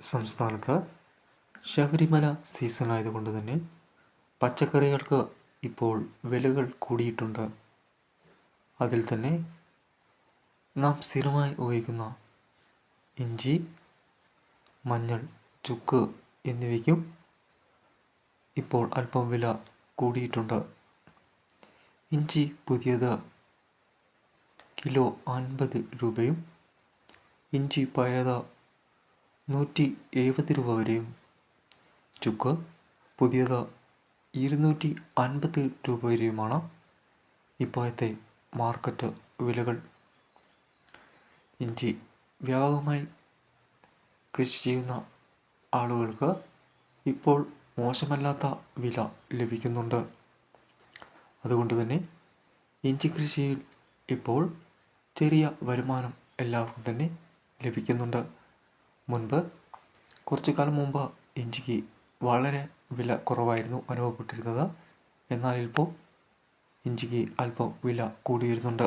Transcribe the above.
സംസ്ഥാനത്ത് ശബരിമല സീസൺ ആയതുകൊണ്ട് തന്നെ പച്ചക്കറികൾക്ക് ഇപ്പോൾ വിലകൾ കൂടിയിട്ടുണ്ട്. അതിൽ തന്നെ നാം സ്ഥിരമായി ഉപയോഗിക്കുന്ന ഇഞ്ചി മഞ്ഞൾ ചുക്ക് എന്നിവയ്ക്കും ഇപ്പോൾ അല്പം വില കൂടിയിട്ടുണ്ട്. ഇഞ്ചി പുതിയത് കിലോ അൻപത് രൂപയും ഇഞ്ചി പഴയത് നൂറ്റി എഴുപത് രൂപ വരെയും. ചുക്ക് പുതിയത് ഇരുന്നൂറ്റി അൻപത് രൂപ വരെയുമാണ് ഇപ്പോഴത്തെ മാർക്കറ്റ് വിലകൾ. ഇഞ്ചി വ്യാപകമായി കൃഷി ചെയ്യുന്ന ആളുകൾക്ക് ഇപ്പോൾ മോശമല്ലാത്ത വില ലഭിക്കുന്നുണ്ട്. അതുകൊണ്ട് തന്നെ ഇഞ്ചി കൃഷിയിൽ ഇപ്പോൾ ചെറിയ വരുമാനം എല്ലാവർക്കും തന്നെ ലഭിക്കുന്നുണ്ട്. മുൻപ് കുറച്ചു കാലം മുമ്പ് ഇഞ്ചിക്ക് വളരെ വില കുറവായിരുന്നു അനുഭവപ്പെട്ടിരുന്നത്. എന്നാൽ ഇപ്പോൾ ഇഞ്ചിക്ക് അല്പം വില കൂടി വരുന്നുണ്ട്